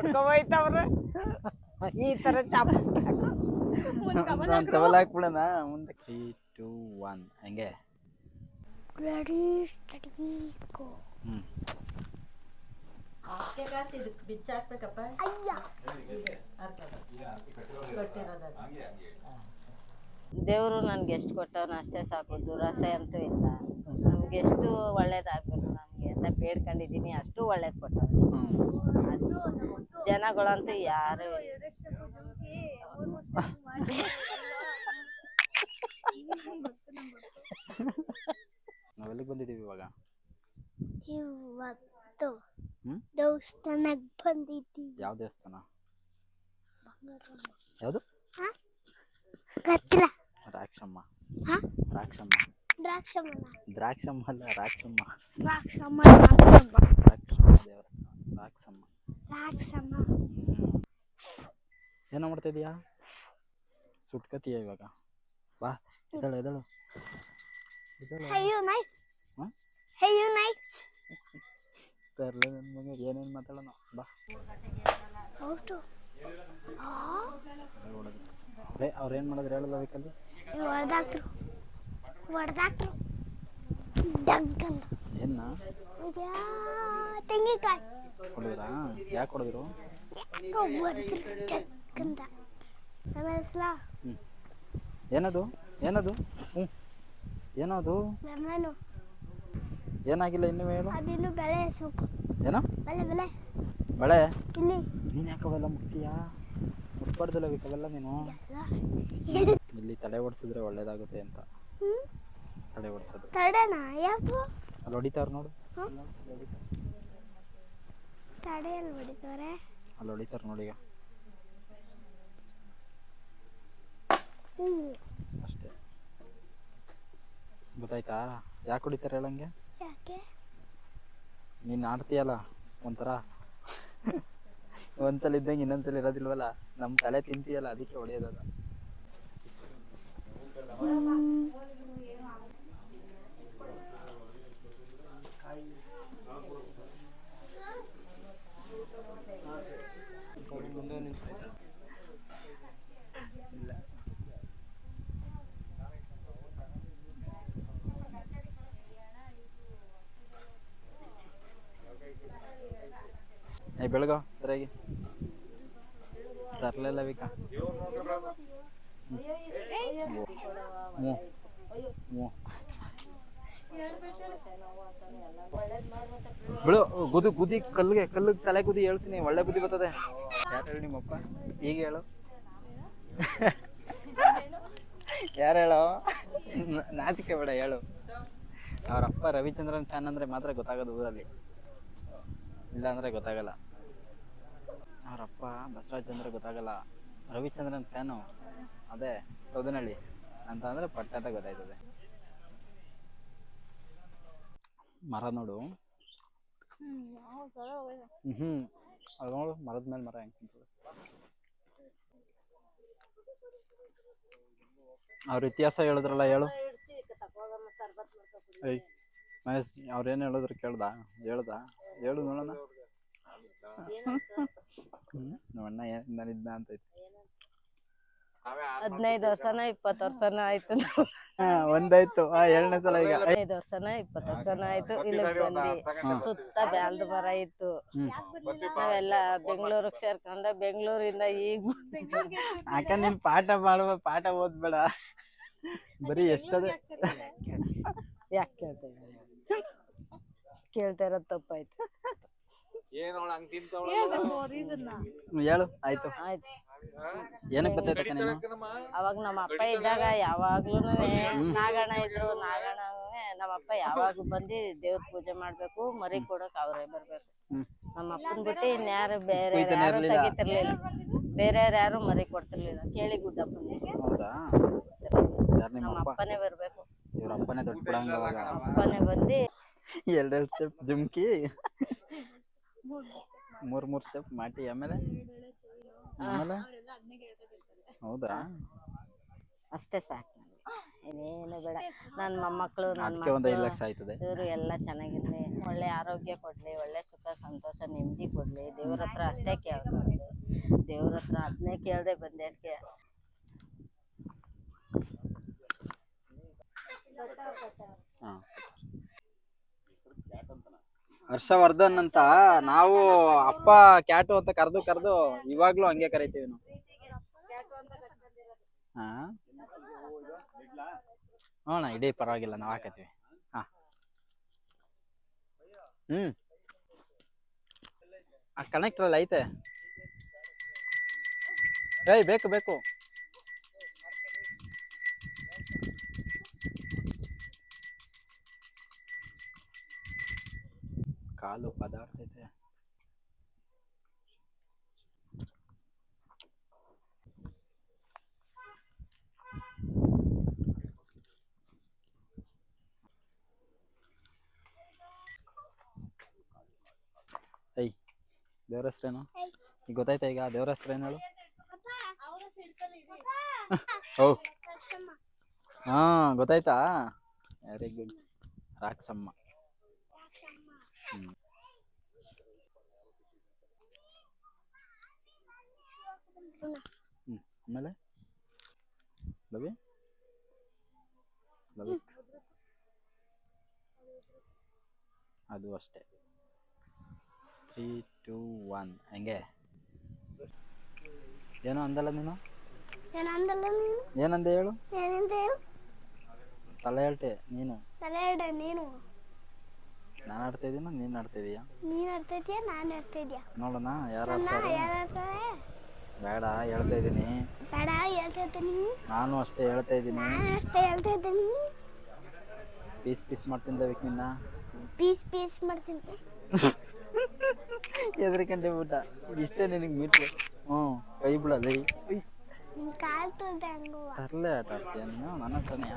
ಹೊಡ್ಕೊಬೋಯ್ತವ್ರ ಈ ತರ chop. Towel ಹಾಕ್ಬಿಡೋಣ ಮುಂದೆ. ತ್ರೀ ಟೂ ಒನ್ ಹಂಗೆ. Ready steady go hmm. ಬಿಚ್ಚಾಕ್ಬೇಕಪ್ಪ ಅಯ್ಯ. ದೇವರು ನನ್ಗೆ ಎಷ್ಟು ಕೊಟ್ಟವನ ಅಷ್ಟೇ ಸಾಕು. ದುರಾಸೆ ಅಂತೂ ಇಲ್ಲ. ನಮ್ಗೆ ಎಷ್ಟು ಒಳ್ಳೇದಾಗ್ಬೇಕು. ನಮ್ಗೆ ಅಂತ ಬೇಡ್ಕೊಂಡಿದೀನಿ ಅಷ್ಟು ಒಳ್ಳೇದು ಕೊಟ್ಟವ್ರು ಹ್ಮ್. ಜನಗಳಂತೂ ಯಾರು ನಾವೆಲ್ಲಿಗೆ ಬಂದಿದ್ದೀವಿ ಇವಾಗ? ಇವತ್ತು? ದೇವಸ್ಥಾನಕ್ಕೆ ಬಂದಿದ್ದೀವಿ. ಯಾವ ದೇವಸ್ಥಾನ? ಯಾವುದು? ಕತ್ರ. ರಾಕ್ಷಮ್ಮ. ಹಾ? ರಾಕ್ಷಮ್ಮ. ದ್ರಾಕ್ಷಮಣ ದ್ರಾಕ್ಷಮ್ಮ ಅಲ್ಲ ರಾಕ್ಷಮ್ಮ ದ್ರಾಕ್ಷಮ್ಮ ದ್ರಾಕ್ಷಮ್ಮ ರಾಕ್ಷಮ್ಮ ದೇವಸ್ಥಾನ ರಾಕ್ಷಮ್ಮ. ದ್ರಾಕ್ಷಮ್ಮ ಏನೋ ಮಾಡ್ತಾ ಇದೀಯಾ? ಸುಟ್ಕತೀಯ ಇವಾಗ. ಬಾ ಎದಳು ಎದಳು ಅಯ್ಯೋ ನೈ? ಅಯ್ಯೋ ನೈ ತರ್ಲೆ ನನ್ ಮಗ ಏನೇನ್ ಮಾತಾಡೋಣ ಬಾ. ಏನು ಮಾಡಿದ್ರು? ಹೇಳಲ್ಲ ಬೇಕಲ್ಲಿ ಹೊಡೆದಾಕ್ರು ಹೊಡೆದಾಕ್ರು. ಡಗ್ಗಂದ ಏನ? ತೆಂಗಿನಕಾಯಿ. ಹೊಡೆದ್ರಾ? ಯಾಕೆ ಕೊಡಿದ್ರು ಯಾಕೋ ಹೊಡೆದ್ರು ಏನದು? ಏನದು? ಹ್ಞೂ ಏನದು? ಲೆಮನು. ಏನಾಗಿಲ್ಲ ಇನ್ನೂ ಹೇಳು. ಅದಿನ್ನು ಬೆಳೆ ಹೆಸ್ಬೇಕು ಏನೋ? ಬೆಳೆ ಬೆಳೆ. ಬಳೆ? ಇಲ್ಲಿ. ನೀನು ಯಾಕೆ ಅವೆಲ್ಲ ಮುಟ್ತೀಯಾ? ಮುಟ್ಬಾರ್ದಲ್ಲ ಬೇಕವೆಲ್ಲ ನೀನು. ಇಲ್ಲಿ ತಲೆ ಓಡಿಸಿದ್ರೆ ಒಳ್ಳೇದಾಗುತ್ತೆ ಅಂತ. ತಲೆ ಓಡಿಸೋದು ತಡೆನಾ? ಯಾಕು? ಅಲ್ಲಿ ಹೊಡಿತಾವ್ರು ನೋಡು? ತಡೆಯಲ್ಲಿ ಹೊಡಿತಾರೆ ಅಲ್ಲಿ ಹೊಡಿತಾರ ನೋಡಿ ಈಗ. ಅಷ್ಟೇ. ಗೊತ್ತಾಯ್ತಾ? ಯಾಕೆ ಹೊಡಿತಾರೆ ಹೇಳಂಗೆ? ಯಾಕೆ? ನೀನು ಆಡ್ತೀಯಲ್ಲ ಒಂಥರ. ಒಂದ್ಸಲ ಇದ್ದಂಗೆ ಇನ್ನೊಂದ್ಸಲ ಇರೋದಿಲ್ವಲ್ಲ? ನಮ್ಮ ತಲೆ ತಿಂತೀಯಲ್ಲ ಅದಕ್ಕೆ ಹೊಡೆಯೋದಲ್ಲ. ಏ, ಬೆಳಗ, ಸರಿಯಾಗಿ. ತರಲಿಲ್ಲ ವಿಕ. ಬಿಡು, ಗುದಿ ಗುದಿ ಕಲ್ಲಿಗೆ ಕಲ್ಲಿಗೆ ತಲೆ ಗುದಿ ಹೇಳ್ತೀನಿ, ಒಳ್ಳೆ ಬುದ್ಧಿ ಬರ್ತದೆ. ಯಾರು ಹೇಳಿ ನಿಮ್ಮಪ್ಪ? ಈಗ ಹೇಳು. ಯಾರು ಹೇಳೋ? ನಾಚಿಕೆ ಬೇಡ, ಹೇಳು. ಅವರಪ್ಪ ರವಿಚಂದ್ರನ್ ಫ್ಯಾನ್ ಅಂದ್ರೆ ಮಾತ್ರ ಗೊತ್ತಾಗೋದು ಊರಲ್ಲಿ. ಇಲ್ಲ ಅಂದ್ರೆ ಗೊತ್ತಾಗಲ್ಲ. ಅವರಪ್ಪ ಬಸವರಾಜ್ ಅಂದ್ರೆ ಗೊತ್ತಾಗಲ್ಲ. ರವಿಚಂದ್ರನ್ ಫ್ಯಾನು. ಅದೇ ಸೌದನಹಳ್ಳಿ ಅಂತ ಅಂದ್ರೆ ಪಟ್ಟ ಅಂತ ಗೊತ್ತಾಯ್ತದೆ. ಮರ ನೋಡು. ಹ್ಮ್ ಅದು ನೋಡು, ಮರದ ಮೇಲೆ ಮರ ಹೆಂಗ್ ಅವ್ರ ಇತಿಹಾಸ ಹೇಳಿದ್ರಲ್ಲ, ಹೇಳು. ಏಯ್, ಮಹೇಶ್ ಅವ್ರೇನು ಹೇಳಿದ್ರು ಕೇಳ್ದ? ಹೇಳ್ದ? ಹೇಳು ನೋಡೋಣ. ಏನ್ ನಾನಿದ್ನ ಅಂತ ಐತಿ. ಹದಿನೈದು ವರ್ಷನ ಇಪ್ಪತ್ತು ವರ್ಷನ ಆಯ್ತು. ಹಾ ಒಂದಾಯ್ತು. ಆ ಎರಡನೇ ಸಲ ಈಗ. ಹದಿನೈದು ವರ್ಷನ ಇಪ್ಪತ್ತು ವರ್ಷನ ಆಯ್ತು. ಇಲ್ಲಿಗೆ ಬಂದು ಸುತ್ತ ಬ್ಯಾಲ್ದ ಮರ ಇತ್ತು. ನಾವೆಲ್ಲ ಬೆಂಗಳೂರಿಗೆ ಸೇರ್ಕೊಂಡ ಬೆಂಗಳೂರಿಂದ ಈಗ ಅಕ್ಕ ನೀನ್ ಪಾಠ ಮಾಡುವ ಪಾಠ ಓದ್ಬೇಡ. ಬರೀ ಎಷ್ಟದ ಯಾಕೆ ಕೇಳ್ತಾ ಕೇಳ್ತಾ ಇರೋದು ತಪ್ಪಾಯ್ತು. ಹೇಳು ಆಯ್ತು. ಆಯ್ತು. ಏನಕ್ಕೆ ನೀನು ಅವಾಗ ನಮ್ಮ ಅಪ್ಪ ಇದ್ದಾಗ ಯಾವಾಗ್ಲೂ ನಾಗಣ್ಣ ಇದ್ರು ನಾಗಣ್ಣ ನಮ್ಮ ಅಪ್ಪ ಯಾವಾಗ ಬಂದಿ ದೇವ್ರ ಪೂಜೆ ಮಾಡ್ಬೇಕು ಮರಿ ಕೊಡಕ್ ಅವ್ರೇ ಬರ್ಬೇಕು. ಹ್ಮ್. ನಮ್ಮ ಅಪ್ಪನ್ ಬಿಟ್ಟು ಇನ್ಯಾರು ಬೇರೆ ಕುಯ್ತಾನೆ ಯಾರು ಇರ್ಲಿಲ್ಲ. ತೆಗಿತಿರ್ಲಿಲ್ಲ. ಬೇರೆ ಯಾರು ಮರಿ ಕೊಡ್ತಿರ್ಲಿಲ್ಲ. ಕೇಳಿ ಗುಡ್ಡಪ್ಪನಿಗೆ ಹೌದಾ? ಯಾರು ನಿಮ್ಮ ನಮ್ಮ ಅಪ್ಪ? ಅಪ್ಪನೇ ಬರ್ಬೇಕು. ಇವ್ರ ಅಪ್ಪನೇ ದೊಡ್ಡ ಬಿಡಂಗ ಅವಾಗ. ಅಪ್ಪನೇ ಬಂದು ಎರಡೆರಡು ಸ್ಟೆಪ್ ಜುಮ್ಕಿ. ಮೂರ್ ಮೂರ್ ಸ್ಟೆಪ್ ಮಾಡಿ ಆಮೇಲೆ? ಆಮೇಲೆ? ಹೌದಾ? ಅಷ್ಟೇ ಸಾಕು. ಇನ್ನೇನು ಬೇಡ. ನನ್ನ ಮೊಮ್ಮಕ್ಕಳು ನನ್ನ ಅದಕ್ಕೆ ಒಂದ್ ಐದು ಲಕ್ಷ ಆಯ್ತದೆ. ಇವರು ಎಲ್ಲ ಚೆನ್ನಾಗಿರ್ಲಿ. ಒಳ್ಳೆ ಆರೋಗ್ಯ ಕೊಡ್ಲಿ ಒಳ್ಳೆ ಸುಖ ಸಂತೋಷ ನೆಮ್ಮದಿ ಕೊಡ್ಲಿ. ದೇವ್ರ ಹತ್ರ ಅಷ್ಟೇ ಕೇಳ್ತಾರೆ ದೇವ್ರ ಹತ್ರ ಅದನ್ನೇ ಕೇಳ್ದೆ ಬಂದೆ ಅದಕ್ಕೆ ಹಾ. ಹರ್ಷವರ್ಧನ್ ಅಂತ ನಾವು ಅಪ್ಪ ಕ್ಯಾಟು ಅಂತ ಕರೆದು ಕರೆದು ಇವಾಗ್ಲೂ ಹಂಗೆ ಕರಿತೀವಿ ನಾವು. ಹಾ? ನಾ ಇಡೀ ಪರವಾಗಿಲ್ಲ, ನಾವು ಹಾಕತ್ತೀವಿ. ಹಾ. ಹ್ಮ್. ಆ ಕನೆಕ್ಟರ್ ಅಲ್ಲಿ ಐತೆ. ಏಯ್, ಬೇಕು ಬೇಕು. ದೇವ್ರ ಹೆಸ್ರೇನು? ಈಗ ಗೊತ್ತಾಯ್ತಾ ಈಗ ದೇವ್ರ ಹೆಸ್ರೇನು ಹೇಳು? ಓ ಹಾ ಗೊತ್ತಾಯ್ತಾ? Very good ರಾಕ್ಷಮ್ಮ. ಹ್ಮ್. ಹ್ಮ್ ಆಮೇಲೆ? ಲವಿ? ಲವಿ? ಅದು ಅಷ್ಟೇ. ತ್ರೀ ಟೂ ಒನ್ ಹಂಗೆ. ಏನೋ ಅಂದಲ್ಲ ನೀನು? ಏನು ಅಂದಲ್ಲ ನೀನು? ಏನಂದೆ ಹೇಳು? ಏನಿಂದ ಹೇಳು? ತಲೆ ಹೇಳ್ತೆ ನೀನು. ತಲೆ ಇಡ ನೀನು. ನಾನು ಆಡ್ತಾ ಇದೀನ? ನೀನು ಆಡ್ತಾ ಇದೀಯಾ? ನೀನು ಆಡ್ತಿದ್ಯಾ ನಾನು ಆಡ್ತಿದ್ಯಾ ನೋಡೋಣ ಯಾರು ಆಡ್ತಾರೆ ಯಾರಾಡ್ತಾರೆ ಬೇಡ ಹೇಳ್ತಾ ಇದ್ದೀನಿ ಬೇಡ ಹೇಳ್ತಿದ್ದೀನಿ ನಾನು ಅಷ್ಟೇ ಹೇಳ್ತಾ ಇದ್ದೀನಿ ನಾನು ಅಷ್ಟೇ ಹೇಳ್ತಿದ್ದೀನಿ ಪೀಸ್ ಪೀಸ್ ಮಾಡ್ತೀನಿ ನಿನ್ನ ಪೀಸ್ ಪೀಸ್ ಮಾಡ್ತೀನಿ ಎದ್ರಿಕಂಡೆ ಬಿಟ್ಟ ಇಷ್ಟೇ ನಿನಗೆ ಮಿಟ್ಟು ಹ್ಞೂ ಕೈ ಬಿಡೋದು ಕಾಲ್ ತರಲೆ ಆಟ ಆಡ್ತೀಯ ನೀನು? ನನ್ನ ಹತ್ರನೇ